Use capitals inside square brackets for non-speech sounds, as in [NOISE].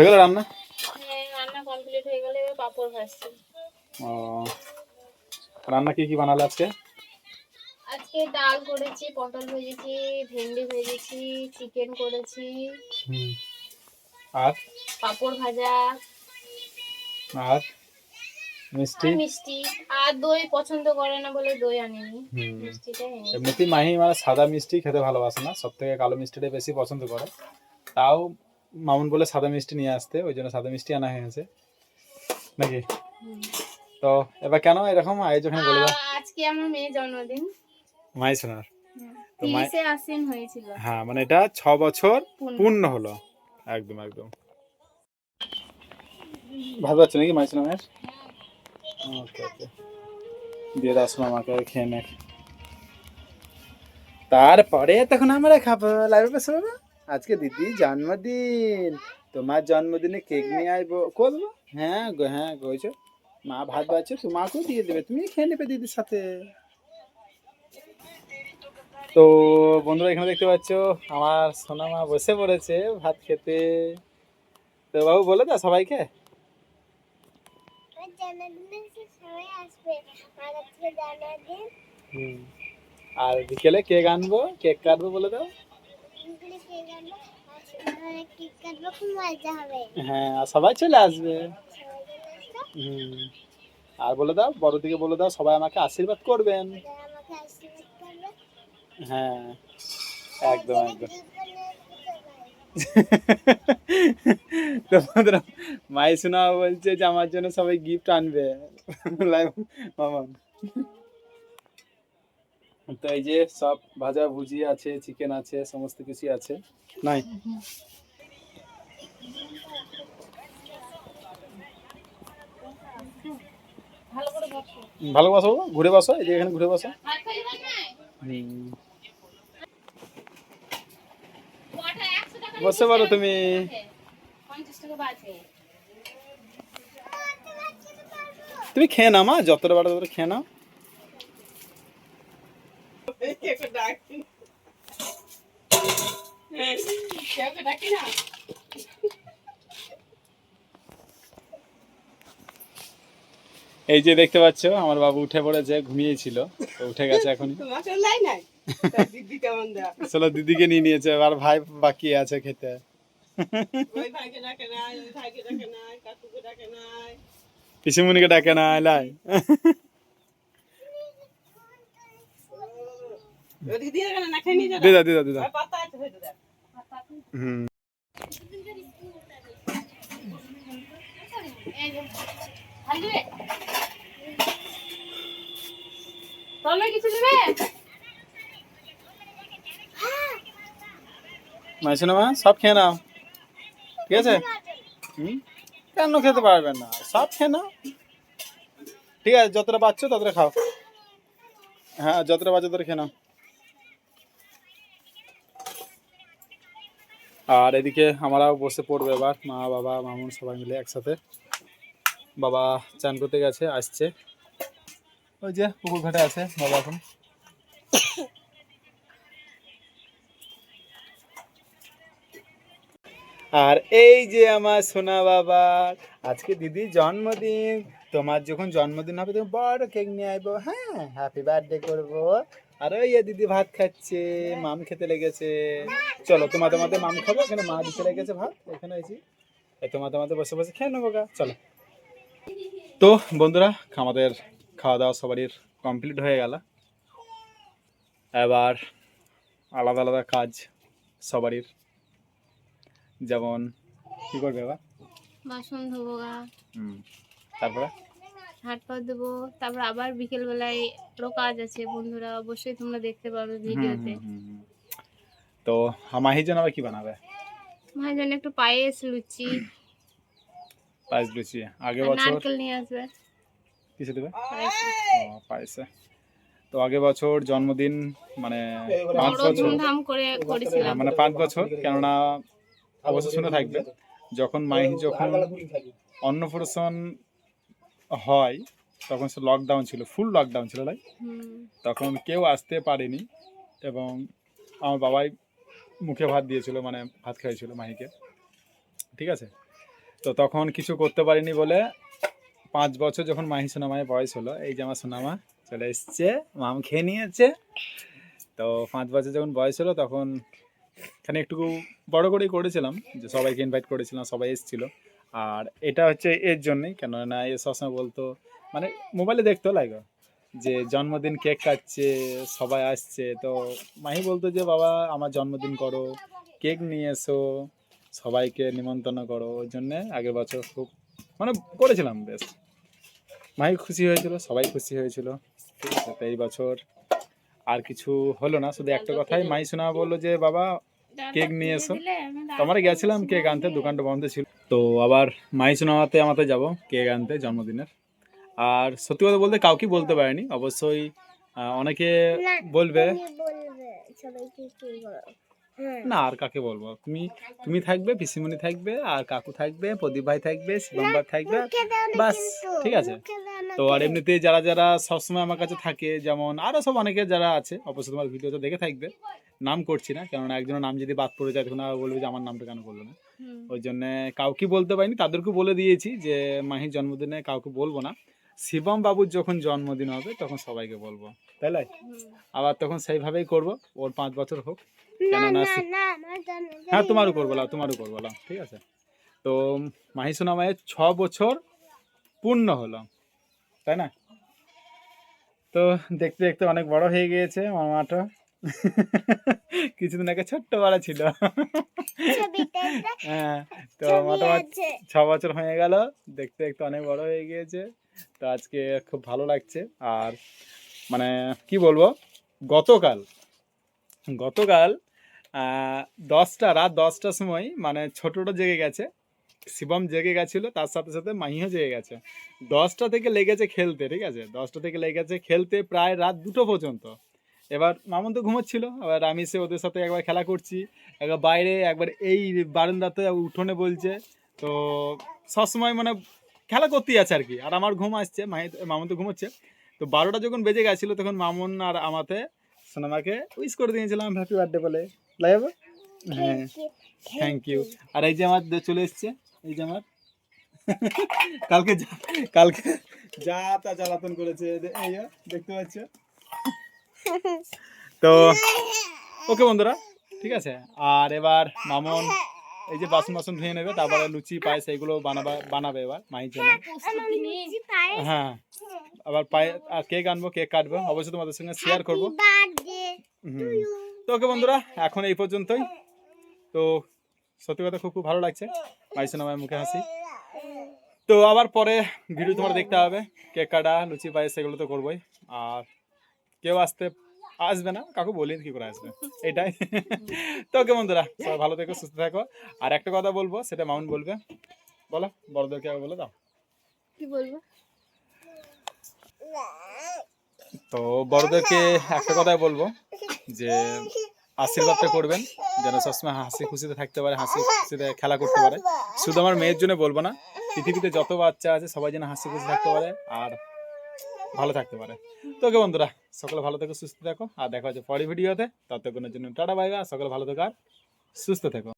হয়ে গেল রান্না? হ্যাঁ রান্না কমপ্লিট হয়ে গেলে পাঁপড় ভাজছি। ও রান্না কি কি বানালে আজকে? আজকে ডাল করেছি পটল ভেজেছি ভেন্ডি ভেজেছি চিকেন করেছি। আর? পাঁপড় ভাজা। আর? মিষ্টি? মিষ্টি। আর দই পছন্দ করে না বলে দই আনিনি। মিষ্টিটাই এমনিতেই মাহি মানে সাদা মিষ্টি খেতে ভালোবাসে না সব থেকে কালো মিষ্টিটাই বেশি পছন্দ করে। তাও মামুন বলে সাদা মিষ্টি নিয়ে আসতে ওই জন্য সাদা মিষ্টি আনা হয়েছে। নাকি? তো এবার কেন এরকম? আয়োজন বলে দাও। আজকে আমার মেয়ের জন্মদিন। মাই সোনার। তিরিশে হয়েছিল। হ্যাঁ মানে এটা ছ বছর পূর্ণ। হলো। একদম একদম। ভালো আছে নাকি মাই সোনামের? ওকে ওকে। দিয়ে শোনো আমাকে খেয়ে নে তারপরে তখন আমরা খাব লাইভে পেছে বাবা আজকে দিদি জন্মদিন। তোমার জন্মদিনে কেক নিয়ে আসব। করব? হ্যাঁ গো হ্যাঁ গো মা ভাত বাড়ছে তোমাকেও দিয়ে দেবে। তুমি খেয়ে নেবে দিদির সাথে। তো বন্ধুরা এখানে দেখতে পাচ্ছ আমার সোনা মা বসে পড়েছে ভাত খেতে। তো বাবু বলে দাও সবাইকে। আর বিকেলে কেক আনব কেক কাটবো বলে দাও। হ্যাঁ সবাই চলে আসবে। হুম। আর বলে দাও বড় দিকে বলে দাও, সবাই আমাকে আশীর্বাদ করবেন। হ্যাঁ একদম একদম। তো মাই শোনা বলছে যে আমার জন্য সবাই গিফট আনবে। [LAUGHS] মামা। তো এই যে সব ভাজা ভুজি আছে চিকেন আছে, সমস্ত কিছু আছে। নাই? ভালো বসো বসো। ঘুরে বসো, এই যে এখানে ঘুরে বসো। বসতে পারো তুমি। তুমি খেয়ে নাও মা, যতটা বারো ততটা খেয়ে নাও। এই যে দেখতে পাচ্ছ, আমার বাবু উঠে পড়েছে, ঘুমিয়েছিল। তো উঠে গেছে এখন চলো দিদিকে নিয়ে নিয়েছে আর ভাই বাকি আছে খেতে। ভাইকে ডাকে নাই ওই ভাইকে ডাকে নাই কাকুকে ডাকে নাই পিসিমুনিকে ডাকে না লাই না দিদা ওই পাতা আছে ভেতরে দেখ হুম। মাইশোনা মা সব খেয়ে নাও। ঠিক আছে? হুম? কেন খেতে পারবেন না? সব খেয়ে নাও। ঠিক আছে যতটা পাচ্ছ ততটা খাও। হ্যাঁ যতটা পাচ্ছ ততটা খেয়ে নাও। আর এদিকে আমরাও বসে পড়বে এবার, মা, বাবা, মামুন সবাই মিলে একসাথে। বাবা চান করতে গেছে, আসছে। ওই যে পুকুর ঘাটে আছে, বাবা এখন। আর এই যে আমার সোনা বাবা, আজকে দিদির জন্মদিন। তোমার যখন জন্মদিন হবে, তুমি বড় কেক নিয়ে আসব। হ্যাঁ হ্যাপি বার্থডে করব। আর ওই দিদি ভাত খাচ্ছে মাম খেতে লেগেছে। চলো তোমার তোমাদের মাম খাব এখানে মা দিতে লেগেছে ভাত এখানে আছি। তোমার তোমাদের বসে বসে খেয়ে নেব গা চলো। তো বন্ধুরা আমাদের খাওয়া দাওয়া সবারই কমপ্লিট হয়ে গেল। এবার আলাদা আলাদা কাজ সবারই। যেমন কি করবে এবার? বাসন ধোবো গা। হুম তারপরে? হাট পা দেবো। তারপর আবার বিকেল বেলায় আরও কাজ আছে। বন্ধুরা অবশ্যই তোমরা দেখতে পাবে ভিডিওতে। তো মাহির জন্য আবার কি বানাবে? মায়ের জন্য একটু পায়েস লুচি। পায়েস লুচি। আর বছর নারকেল নিয়ে আসবে। কিসে দেবে? পায়েস। তো আগের বছর জন্মদিন মানে পাঁচ বছর ধুমধাম করে করেছিলাম। মানে পাঁচ বছর কেননা অবশ্য শুনে থাকবে যখন মাহি যখন অন্নপ্রাশন হয় তখন সে লকডাউন ছিল ফুল লকডাউন ছিল তাই তখন কেউ আসতে পারেনি এবং আমার বাবাই মুখে ভাত দিয়েছিল মানে ভাত খাইয়েছিল মাহিকে। ঠিক আছে? তো তখন কিছু করতে পারিনি বলে পাঁচ বছর যখন মাহি সোনামায়ের বয়স হলো এই যে আমার সোনামা চলে এসছে মাম খেয়ে নিয়েছে। তো পাঁচ বছর যখন বয়স হলো তখন এখানে একটু বড় করেই করেছিলাম যে সবাইকে ইনভাইট করেছিলাম সবাই এসেছিল। আর এটা হচ্ছে এর জন্যই, কেননা এ সবসময় বলতো মানে মোবাইলে দেখতো লাইক যে জন্মদিন কেক কাটছে, সবাই আসছে, তো মাহি বলতো যে, বাবা, আমার জন্মদিন করো কেক নিয়ে এসো, সবাইকে নিমন্ত্রণ করো। ওই জন্যে আগের বছর খুব মানে করেছিলাম বেশ। মাহি খুশি হয়েছিল, সবাই খুশি হয়েছিল, ঠিক আছে, তো এই বছর আর কিছু হলো না, শুধু একটা কথাই মাই শোনা বলল যে, বাবা কেক নিয়ে এসো। তো আমরা গেছিলাম কেক আনতে দোকানটা বন্ধ ছিল। তো আবার মাই সিনেমাতে আমাতে যাব কেক আনতে জন্মদিনের। আর সত্যি কথা বলতে কাউকে বলতে পারিনি। অবশ্যই আহ, অনেকে বলবে। হ্যাঁ। না আর কাকে বলব? তুমি তুমি থাকবে পিসিমণি থাকবে আর কাকু থাকবে প্রদীপ ভাই থাকবে শিবম ভাই থাকবে বাস, ঠিক আছে। তো আর এমনিতে যারা যারা সবসময় আমার কাছে থাকে যেমন আরও সব অনেকে যারা আছে অবশ্যই তোমার ভিডিওতে দেখে থাকবে। নাম করছি না কেননা একজনের নাম যদি বাদ পড়ে যায় তখন আবার বলবে যে আমার নামটা কেন করল না। ওই জন্য কাউকে বলতে পারিনি তাদেরকে বলে দিয়েছি যে মাহির জন্মদিনে কাউকে বলব না। শিবম বাবুর যখন জন্মদিন হবে তখন সবাইকে বলব। তাই না আবার তখন সেইভাবেই করব ওর পাঁচ বছর হোক। না না হ্যাঁ তোমারও করব লাও তোমারও করব লাও ঠিক আছে? তো মাহি সোনা মায়ের ছ বছর পূর্ণ হলো তাই না? তো দেখতে দেখতে অনেক বড় হয়ে গিয়েছে মামাটা। [LAUGHS] কিছুদিন আগে ছোট্ট বড় ছিল [LAUGHS] হ্যাঁ তো মোটামুটি ছ বছর হয়ে গেল দেখতে দেখতে অনেক বড় হয়ে গিয়েছে। তো আজকে খুব ভালো লাগছে। আর মানে কি বলব গতকাল গতকাল দশটা রাত দশটার সময় মানে ছোটটা জেগে গেছে শিবম জেগে গেছিল তার সাথে সাথে মাহিও জেগে গেছে। দশটা থেকে লেগেছে খেলতে ঠিক আছে? দশটা থেকে লেগেছে খেলতে প্রায় রাত দুটো পর্যন্ত। এবার মামন তো ঘুমোচ্ছিল এবার আমি সে ওদের সাথে একবার খেলা করছি। একবার বাইরে একবার এই বারান্দাতে উঠোনে বলছে তো সবসময় মানে খেলা করতেই আছে আর কি। আর আমার ঘুম আসছে মাহি মামন তো ঘুমোচ্ছে। তো বারোটা যখন বেজে গেছিল তখন মামুন আর আমাতে সোনামাকে উইশ করে দিয়েছিলাম হ্যাপি বার্থডে বলে। লাইব হ্যাঁ। থ্যাংক ইউ আর এই যে আমার চলে এসছে এই যে আমার। কালকে যা- কালকে যা তা জ্বালাতন করেছে এই দেখতে পাচ্ছ? তো [LAUGHS] ওকে বন্ধুরা ঠিক আছে? আর এবার মামন এই যে বাসন বাসন ধুয়ে নেবে তারপরে লুচি পায়েস এইগুলো বানাবা বানাবে এবার মায়ের জন্য প্রস্তুতি নিয়ে লুচি পায়ে হ্যাঁ আবার পায়ে আর কেক আনব কেক কাটবো অবশ্যই তোমাদের সঙ্গে শেয়ার করব। হুম। তো ওকে বন্ধুরা এখন এই পর্যন্তই। তো সত্যি কথা খুব খুব ভালো লাগছে। মাইসন আমার মুখে হাসি। তো আবার পরে ভিডিও তোমার দেখতে হবে। কেক কাটা লুচি পায়েস সেগুলো তো করবোই। আর কেউ আসতে আসবে না কাকু বলি কি করে আসবে? এটাই। তো ওকে বন্ধুরা সবাই ভালো থেকো সুস্থ থাকো। আর একটা কথা বলব সেটা মাউন্ট বলবে। বলো বড়দেরকে আগে বলে দাও। কি বলব? তো বড়দেরকে একটা কথাই বলব যে আশীর্বাদটা করবেন যেন সবসময় হাসি খুশিতে থাকতে পারে হাসি খুশিতে খেলা করতে পারে। শুধু আমার মেয়ের জন্য বলব না পৃথিবীতে যত বাচ্চা আছে সবাই যেন হাসি খুশি থাকতে পারে। আর ভালো থাকতে পারে। তো ওকে বন্ধুরা, সকলে ভালো থেকো, সুস্থ থাকো। আর দেখা হচ্ছে পরের ভিডিওতে ততক্ষণের জন্য টাটা বাইবা সকলে ভালো থেকো আর সুস্থ থেকো।